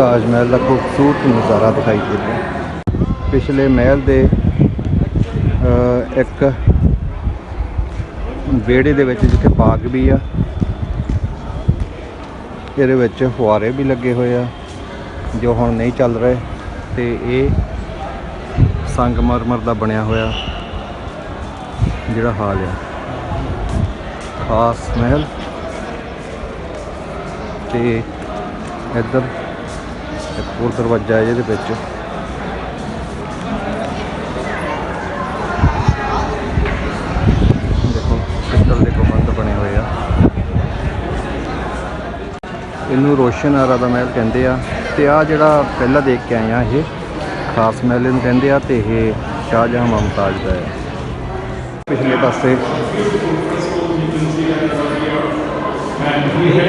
ਤਾਜ ਮਹਿਲ ਦਾ ਖੂਬਸੂਰਤ ਨਜ਼ਾਰਾ ਦਿਖਾਈ ਦੇ ਰਿਹਾ। ਪਿਛਲੇ ਮਹਿਲ ਦੇ ਇੱਕ ਵਿਹੜੇ ਦੇ ਵਿੱਚ ਜਿੱਥੇ ਬਾਗ ਵੀ ਆ, ਇਹਦੇ ਵਿੱਚ ਫੁਆਰੇ ਵੀ ਲੱਗੇ ਹੋਏ ਆ, ਜੋ ਹੁਣ ਨਹੀਂ ਚੱਲ ਰਹੇ ਤੇ ਇਹ ਸੰਗਮਰਮਰ ਦਾ ਬਣਿਆ ਹੋਇਆ ਜਿਹੜਾ ਹਾਲ ਆ। ਖਾਸ ਮਹਿਲ ਤੇ ਇੱਧਰ ਇੱਕ ਹੋਰ ਦਰਵਾਜ਼ਾ ਹੈ ਜਿਹਦੇ ਵਿੱਚ। ਦੇਖੋ ਪਿੱਤਲ ਦੇ ਗੁੰਬਦ ਬਣੇ ਹੋਏ ਆ। ਇਹਨੂੰ ਰੋਸ਼ਨ ਆਰਾ ਦਾ ਮਹਿਲ ਕਹਿੰਦੇ ਆ। ਤੇ ਆ ਜਿਹੜਾ ਪਹਿਲਾਂ ਦੇਖ ਕੇ ਆਏ ਆ, ਇਹ ਖਾਸ ਮਹਿਲ ਨੂੰ ਕਹਿੰਦੇ ਆ ਤੇ ਇਹ ਸ਼ਾਹਜਹਾਂ ਮਮਤਾਜ ਦਾ ਹੈ। ਪਿਛਲੇ ਪਾਸੇ